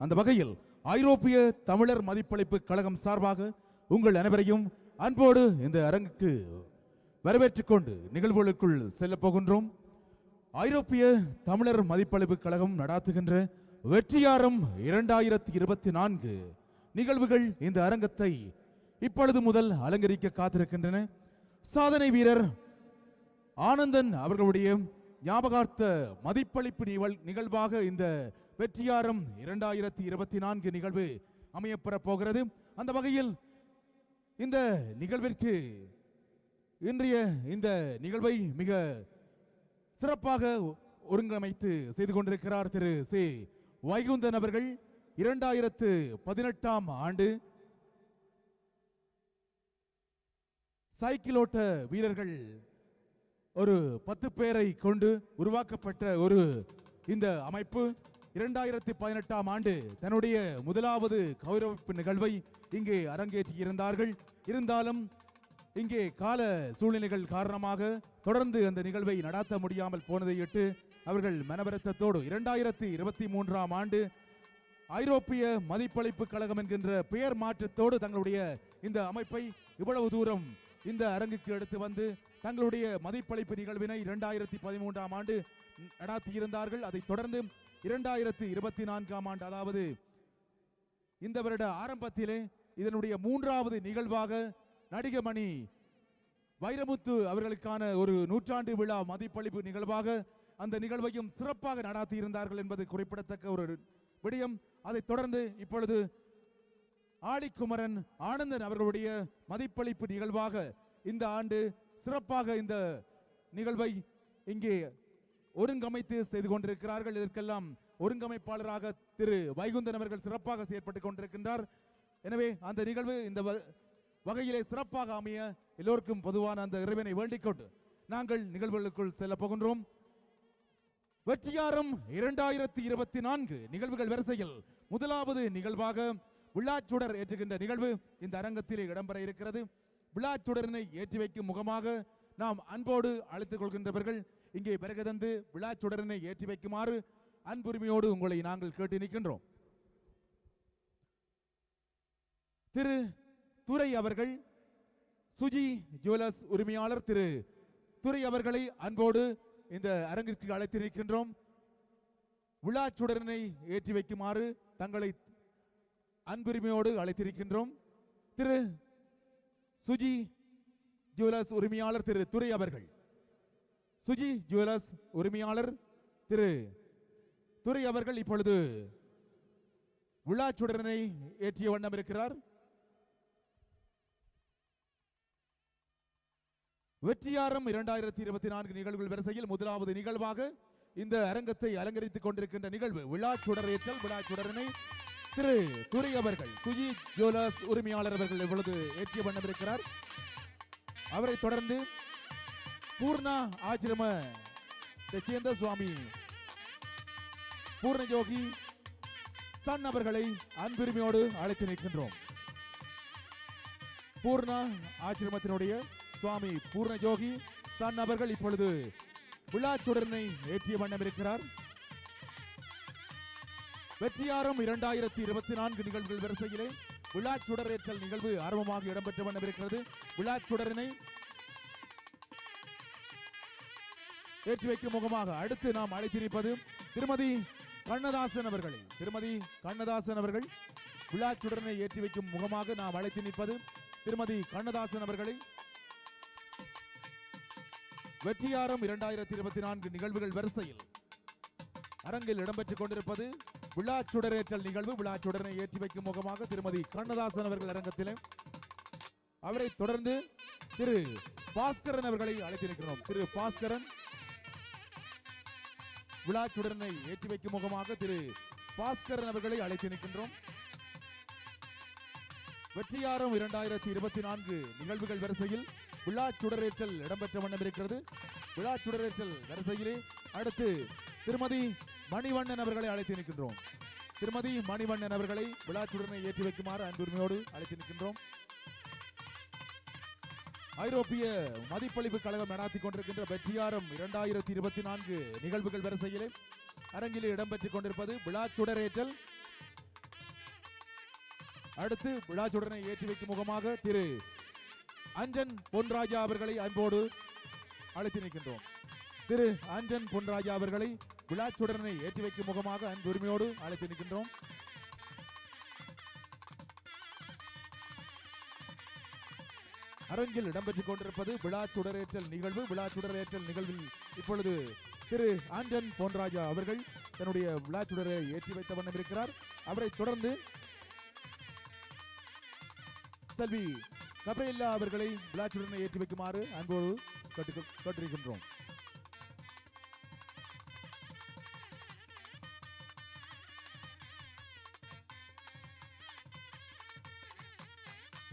அந்த வகையில் ஐரோப்பிய தமிழர் மதிப்பளிப்பு கழகம் சார்பாக உங்கள் அனைவரையும் அன்போடு இந்த அரங்குக்கு வரவேற்றுக் கொண்டு நிகழ்வுகளுக்குள் செல்லப் போகின்றோம். ஐரோப்பிய தமிழர் மதிப்பளிப்பு கழகம் நடாத்துகின்ற வெற்றியாரம் இரண்டாயிரத்தி இருபத்தி நான்கு நிகழ்வுகள் இந்த அரங்கத்தை இப்பொழுது முதல் அலங்கரிக்க காத்திருக்கின்றன. சாதனை வீரர் ஆனந்தன் அவர்களுடைய ஞாபகார்த்த மதிப்பளிப்பு நிகழ் நிகழ்வாக இந்த வெற்றியாரம் இரண்டாயிரத்தி இருபத்தி நான்கு நிகழ்வு அமையப்பெற போகிறது அந்த வகையில் இந்த நிகழ்விற்கு இன்றைய இந்த நிகழ்வை மிக சிறப்பாக ஒருங்கிணைத்து செய்து கொண்டிருக்கிறார் திரு சி. வைகுந்தன் அவர்கள். இரண்டாயிரத்து பதினெட்டாம் ஆண்டு சைக்கிளோட்ட வீரர்கள் ஒரு பத்து பேரை கொண்டு உருவாக்கப்பட்ட ஒரு இந்த அமைப்பு. இரண்டாயிரத்தி பதினெட்டாம் ஆண்டு தன்னுடைய முதலாவது கௌரவிப்பு நிகழ்வை இங்கே அரங்கேற்றியிருந்தார்கள். இருந்தாலும் இங்கே கால சூழ்நிலைகள் காரணமாக தொடர்ந்து அந்த நிகழ்வை நடாத்த முடியாமல் போனதையிட்டு அவர்கள் மனவருத்தத்தோடு இரண்டாயிரத்தி இருபத்தி மூன்றாம் ஆண்டு ஐரோப்பிய மதிப்பளிப்பு கழகம் என்கின்ற பெயர் மாற்றத்தோடு தங்களுடைய இந்த அமைப்பை இவ்வளவு தூரம் இந்த அரங்குக்கு எடுத்து வந்து தங்களுடைய மதிப்பளிப்பு நிகழ்வினை இரண்டாயிரத்தி பதிமூன்றாம் ஆண்டு நடாத்தியிருந்தார்கள். அதைத் தொடர்ந்து இரண்டாயிரத்தி இருபத்தி நான்காம் ஆண்டு அதாவது இந்த வருட ஆரம்பத்திலே இதனுடைய மூன்றாவது நிகழ்வாக நடிகமணி வைரமுத்து அவர்களுக்கான ஒரு நூற்றாண்டு விழா மதிப்பளிப்பு நிகழ்வாக அந்த நிகழ்வையும் சிறப்பாக நடாத்தி இருந்தார்கள் என்பது குறிப்பிடத்தக்க ஒரு விடயம். அதைத் தொடர்ந்து இப்பொழுது ஆடிக்குமரன் ஆனந்தன் அவர்களுடைய மதிப்பளிப்பு நிகழ்வாக இந்த ஆண்டு சிறப்பாக இந்த நிகழ்வை இங்கே ஒருங்கமைத்து செய்து கொண்டிருக்கிறார்கள். இதற்கெல்லாம் ஒருங்கமைப்பாளராக திரு வைகுந்தன் அவர்கள் சிறப்பாக செயற்பட்டுக் கொண்டிருக்கின்றார். எனவே அந்த நிகழ்வு இந்த வகையிலே சிறப்பாக அமைய எல்லோருக்கும் பொதுவான அந்த இறைவனை வேண்டிக் கொண்டு நாங்கள் நிகழ்வுகளுக்குள் செல்ல போகின்றோம். வெற்றியாரம் இரண்டாயிரத்தி இருபத்தி நான்கு நிகழ்வுகள் வரிசையில் முதலாவது நிகழ்வாக விழாச்சுடர் ஏற்றுகின்ற நிகழ்வு இந்த அரங்கத்திலே இடம்பெற இருக்கிறது. விழாச்சுடரினை ஏற்றி வைக்கும் முகமாக நாம் அன்போடு அழைத்துக் கொள்கின்றவர்கள் இங்கே பிறகு தந்து விழாச்சுடரனை ஏற்றி வைக்குமாறு அன்புரிமையோடு உங்களை நாங்கள் கேட்டு நிற்கின்றோம். திரு துரை அவர்கள் சுஜி ஜுவலர்ஸ் உரிமையாளர் திரு துரை அவர்களை அன்போடு இந்த அரங்கிற்கு அழைத்து நிற்கின்றோம். விழாச்சுடரனை ஏற்றி வைக்குமாறு தங்களை அன்புரிமையோடு அழைத்திருக்கின்றோம் திரு சுஜி ஜுவலர்ஸ் உரிமையாளர் திரு துரை அவர்கள். சுஜி ஜுவல்லர்ஸ் உரிமையாளர் திரு துரை அவர்கள் இப்பொழுது விழாச்சுடரினை ஏற்றிய வண்ணம் இருக்கிறார். வெற்றியாரம் இரண்டாயிரத்தி இருபத்தி நான்கு நிகழ்வுகள் வரிசையில் முதலாவது நிகழ்வாக இந்த அரங்கத்தை அலங்கரித்துக் கொண்டிருக்கின்ற நிகழ்வு விழா சுடரேற்றல் விழா சுடரனை திரு துரை அவர்கள் சுஜி ஜுவல்லர்ஸ் உரிமையாளர் அவர்கள் இப்பொழுது ஏற்றிய வண்ணம் இருக்கிறார். அவரை தொடர்ந்து பூர்ணா ஆச்சிரம தச்சேந்திர சுவாமி. பூர்ணயோகி சன் அவர்களை அன்புரிமையோடு அழைத்து நிற்கின்றோம். பூர்ணா ஆச்சிரமத்தினுடைய சுவாமி பூர்ணஜோகி சன் அவர்கள் இப்பொழுது விழாச்சுடனை ஏற்றிய வண்ணம் இருக்கிறார். வெற்றியாரம் இரண்டாயிரத்தி இருபத்தி நான்கு நிகழ்வுகள் வரிசையிலே விழாச்சுடரேற்றல் நிகழ்வு ஆர்வமாக இடம்பெற்ற வண்ணம் இருக்கிறது. விழாச்சுடரினை ஏற்றி வைக்கும் முகமாக அடுத்து நாம் அழைத்திருப்பது திருமதி கண்ணதாசன் அவர்களை. திருமதி கண்ணதாசன் அவர்கள் விழாச்சுடனை ஏற்றி வைக்கும் முகமாக நாம் அழைத்து நிற்பது திருமதி கண்ணதாசன் அவர்களை. வெற்றியாரம் இரண்டாயிரத்தி இருபத்தி நான்கு நிகழ்வுகள் வரிசையில் அரங்கில் இடம்பெற்றுக் கொண்டிருப்பது விழாச்சுடரேற்றல் நிகழ்வு. விழாச்சுடரனை ஏற்றி வைக்கும் முகமாக திருமதி கண்ணதாசன் அவர்கள் அரங்கத்திலே அவரை தொடர்ந்து திரு பாஸ்கரன் அவர்களை அழைத்திருக்கிறோம் திரு பாஸ்கரன் விழாச்சுடரனை ஏற்றி வைக்கும் முகமாக திரு பாஸ்கரன் அவர்களை அழைத்து நிற்கின்றோம். வெற்றியாரம் இரண்டாயிரத்தி இருபத்தி நான்கு நிகழ்வுகள் வரிசையில் விழா சுடரேற்றல் இடம்பெற்ற வண்ணம் இருக்கிறது. விழா சுடரேற்றல் வரிசையிலே அடுத்து திருமதி மணிவண்ணன் அவர்களை அழைத்து நிற்கின்றோம். திருமதி மணிவண்ணன் அவர்களை விழா சுடரனை ஏற்றி வைக்குமாறு அன்புரிமையோடு அழைத்து நிற்கின்றோம். ஐரோப்பிய மதிப்பளிப்பு கழகம் நடாத்திக் கொண்டிருக்கின்ற வெற்றியாரம் இரண்டாயிரத்தி இருபத்தி நான்கு நிகழ்வுகள் வரிசையிலே அரங்கிலே இடம்பெற்றுக் கொண்டிருப்பது விழா சுடரேற்றல். அடுத்து விழாச்சுடனை ஏற்றி வைக்கும் முகமாக திரு அஞ்சன் பொன்ராஜா அவர்களை அன்போடு அழைத்து நிற்கின்றோம். திரு அஞ்சன் பொன்ராஜா அவர்களை விழாச்சுடனை ஏற்றி வைக்கும் முகமாக அன்புரிமையோடு அழைத்து நிற்கின்றோம். அரங்கில் இடம்பெற்றுக் கொண்டிருப்பது விழா சுடரேற்றல் நிகழ்வு. விழா சுடரேற்றல் நிகழ்வில் இப்பொழுது திரு ஆண்டன் பொன்ராஜா அவர்கள் தன்னுடைய விழா சுடரை ஏற்றி வைத்த வண்ணம் இருக்கிறார். அவரை தொடர்ந்து செல்வி கபையில்லா அவர்களை விழா சுடரை ஏற்றி வைக்குமாறு அன்போடு கேட்டு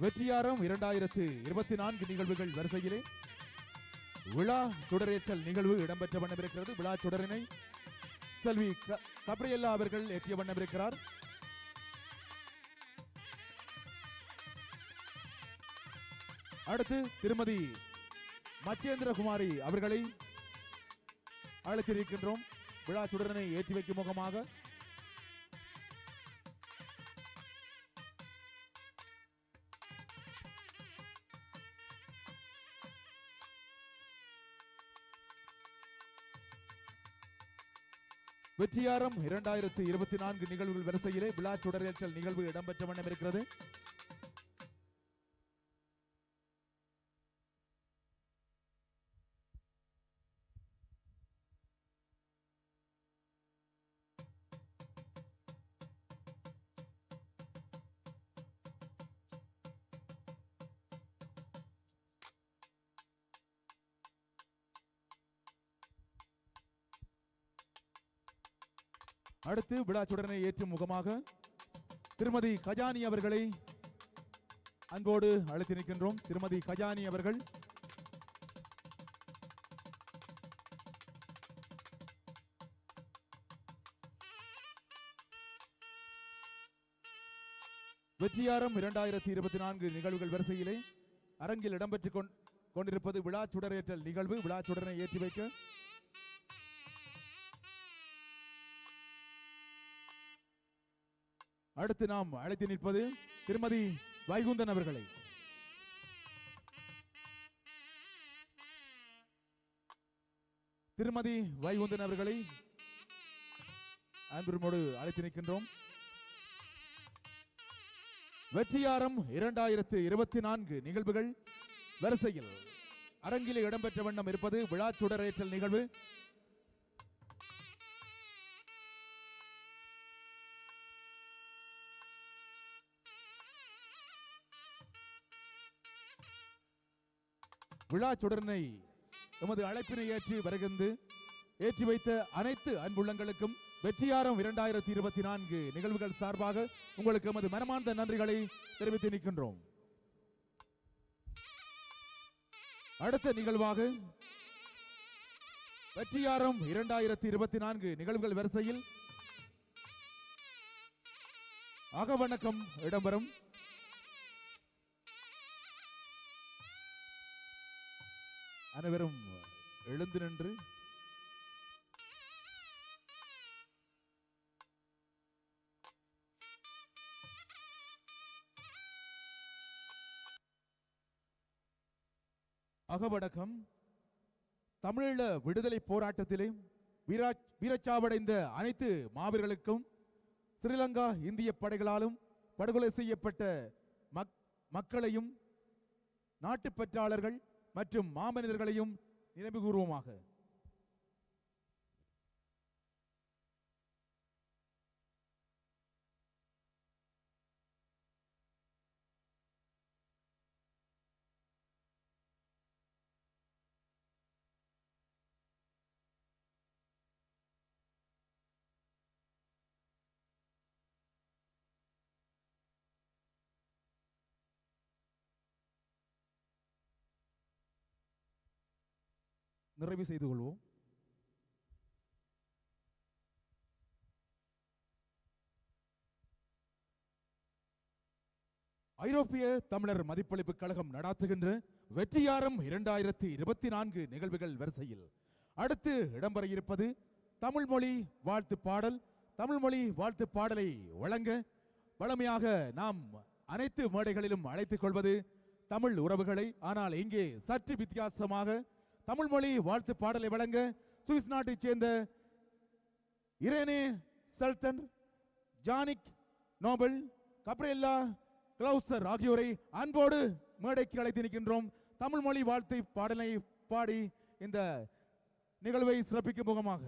வெற்றியாரம் இரண்டாயிரத்து இருபத்தி நான்கு நிகழ்வுகள் வரிசையிலே. விழா சுடரேற்றல் நிகழ்வு இடம்பெற்ற வண்ணம் இருக்கிறது விழா சுடரினை செல்வி கப்ரியல்லா அவர்கள் ஏற்றிய வண்ணம் இருக்கிறார் அடுத்து திருமதி மச்சேந்திரகுமாரி அவர்களை அழைத்திருக்கின்றோம். விழா சுடரனை ஏற்றி வைக்கும் முகமாக வெற்றியாரம் இரண்டாயிரத்து இருபத்தி நான்கு நிகழ்வுகள் வரிசையிலே விழா சுடரேற்றல் நிகழ்வு இடம்பெற்ற வண்ணம் இருக்கிறது. அடுத்து விழாச்சுடனை ஏற்றும் முகமாக திருமதி கஜானி அவர்களை அன்போடு அழைத்து நிற்கின்றோம். திருமதி கஜானி அவர்கள். வெற்றியாரம் இரண்டாயிரத்தி இருபத்தி நான்கு நிகழ்வுகள் வரிசையிலே அரங்கில் இடம்பெற்றுக் கொண்டிருப்பது விழா சுடரேற்றல் நிகழ்வு. விழா ஏற்றி வைக்க அடுத்து நாம் அழைத்து நிற்பது திருமதி வைகுந்தன் அவர்களை. திருமதி வைகுந்தன் அவர்களை அன்புரிமோடு அழைத்து நிற்கின்றோம். வெற்றியாரம் இரண்டாயிரத்து இருபத்தி நான்கு நிகழ்வுகள். வரிசையில் அரங்கிலே இடம்பெற்ற வண்ணம் இருப்பது விழா சுடரேற்றல் நிகழ்வு. விழா சுடரனை எமது அழைப்பினை ஏற்றி வருகின்று ஏற்றி வைத்த அனைத்து அன்புள்ளங்களுக்கும் வெற்றியாரம் இரண்டாயிரத்தி இருபத்தி நான்கு நிகழ்வுகள் சார்பாக உங்களுக்கு எமது மனமார்ந்த நன்றிகளை தெரிவித்து நிற்கின்றோம். அடுத்த நிகழ்வாக வெற்றியாரம் இரண்டாயிரத்தி இருபத்தி நான்கு நிகழ்வுகள் வரிசையில் அகவணக்கம் இடம்பெறும். அனைவரும் எழுந்து நின்று அகவடக்கம் தமிழீழ விடுதலை போராட்டத்திலே வீரா வீரச்சாவடைந்த அனைத்து மாவீரர்களுக்கும் ஸ்ரீலங்கா இந்திய படைகளாலும் படுகொலை செய்யப்பட்ட மக் மக்களையும் நாட்டுப்பற்றாளர்கள் மற்றும் மாமனிதர்களையும் நினைவு கூறுவோமாக நிறைவு செய்து கொள்வோம் ஐரோப்பிய தமிழர் மதிப்பளிப்பு கழகம் நடாத்துகின்ற வெற்றியாரம் இரண்டாயிரத்தி இருபத்தி நான்கு நிகழ்வுகள் வரிசையில். அடுத்து இடம்பெற இருப்பது தமிழ் மொழி வாழ்த்து பாடல். தமிழ் மொழி வாழ்த்து பாடலை வழங்க வளமையாக நாம் அனைத்து மேடைகளிலும் அழைத்துக் கொள்வது தமிழ் உறவுகளை. ஆனால் இங்கே சற்று வித்தியாசமாக தமிழ் மொழி வாழ்த்து பாடலை வழங்க சுவிஸ் நாட்டைச் சேர்ந்த இரேனே சல்தன் ஜானிக் நோபல் கப்ரேல்லா கிளவுசர் ஆகியோரை அன்போடு மேடைக்கு அழைத்து நிற்கின்றோம். தமிழ் மொழி வாழ்த்து பாடலை பாடி இந்த நிகழ்வை சிறப்பிக்கும் முகமாக.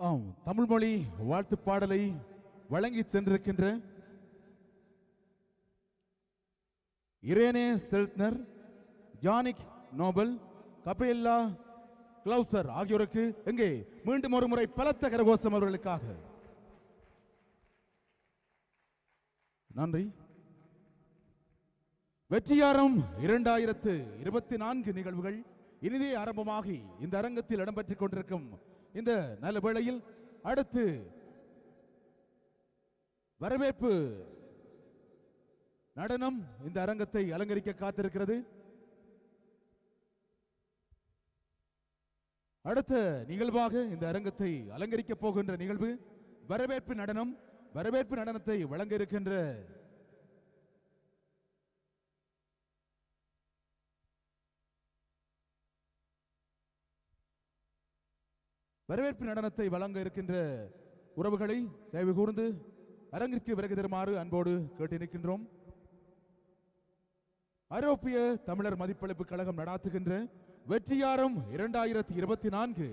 ஆம் தமிழ் மொழி வாழ்த்து பாடலை வழங்கி சென்றிருக்கின்ற இரேனே செல்ட்னர் ஜானிக் நோபல் கப்ரியல்லா கிளவுசர் ஆகியோருக்கு எங்கே மீண்டும் ஒரு முறை பலத்த கரகோசம் அவர்களுக்காக. நன்றி. வெற்றியாரம் இரண்டாயிரத்து இருபத்தி நான்கு நிகழ்வுகள் இனிதே ஆரம்பமாகி இந்த அரங்கத்தில் இடம்பெற்றுக் கொண்டிருக்கும் இந்த நல்ல வேளையில் அடுத்து வரவேற்பு நடனம் இந்த அரங்கத்தை அலங்கரிக்க காத்திருக்கிறது. அடுத்த நிகழ்வாக இந்த அரங்கத்தை அலங்கரிக்க போகின்ற நிகழ்வு வரவேற்பு நடனம் வரவேற்பு நடனத்தை வழங்க இருக்கின்ற வரவேற்பு நடனத்தை வழங்க இருக்கின்ற உறவுகளை தயவு கூர்ந்து அரங்கிற்கு விலகி தருமாறு அன்போடு கேட்டு நிற்கின்றோம் ஐரோப்பிய தமிழர் மதிப்பளிப்பு கழகம் நடாத்துகின்ற வெற்றியாரம் இரண்டாயிரத்தி இருபத்தி நான்கு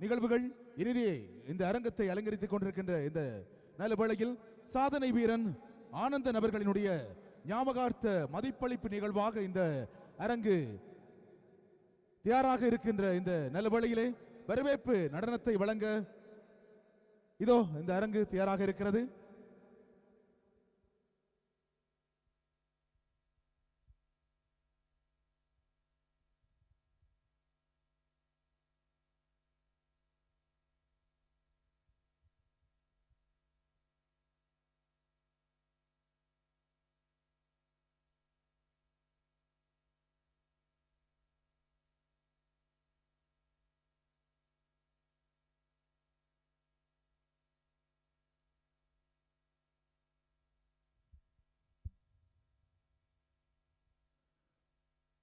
நிகழ்வுகள் இனிதே இந்த அரங்கத்தை அலங்கரித்துக் கொண்டிருக்கின்ற இந்த நல்ல வேளையில் சாதனை வீரன் ஆனந்த நபர்களினுடைய ஞாபகார்த்த மதிப்பளிப்பு நிகழ்வாக இந்த அரங்கு தயாராக இருக்கின்ற இந்த நல்ல வேளையிலே வரவேற்பு நடனத்தை வழங்க. இதோ இந்த அரங்கு தயாராக இருக்கிறது.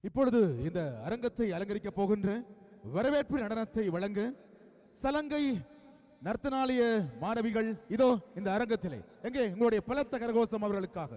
இப்பொழுது இந்த அரங்கத்தை அலங்கரிக்க போகின்ற வரவேற்பு நடனத்தை வழங்க சலங்கை நர்த்தனாலய மாணவிகள் இதோ இந்த அரங்கத்திலே. எங்கே? உங்களுடைய பலத்த கரகோஷம் அவர்களுக்காக.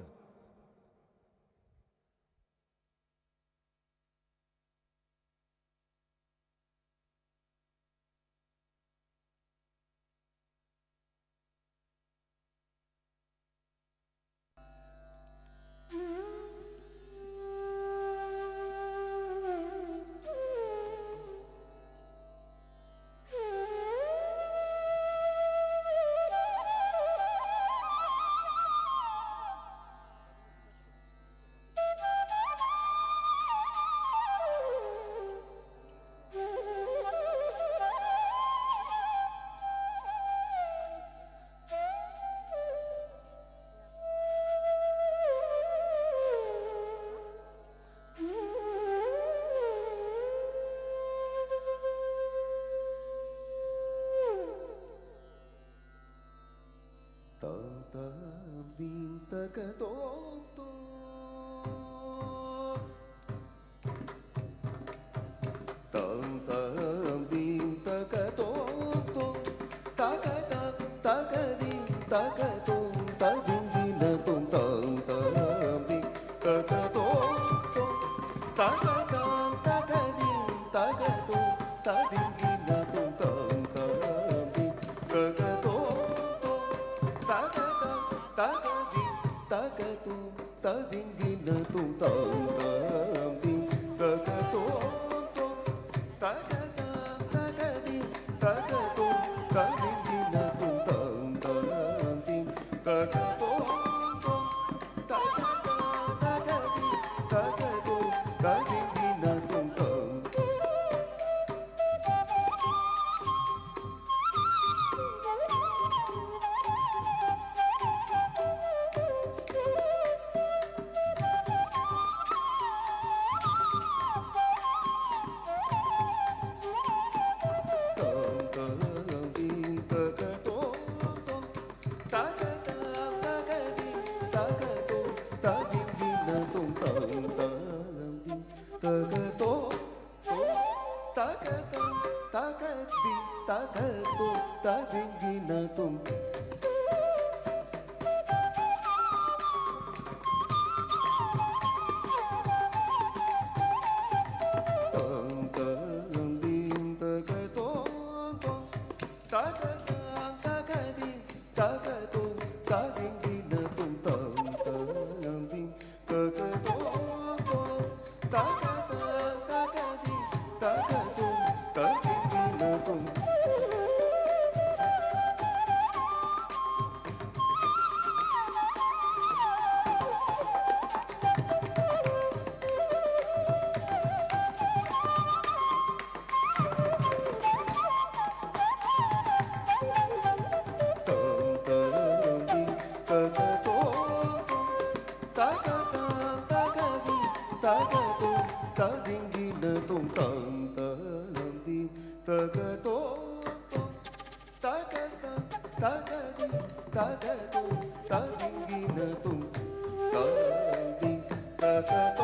da da da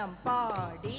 அனுதினம் பாடி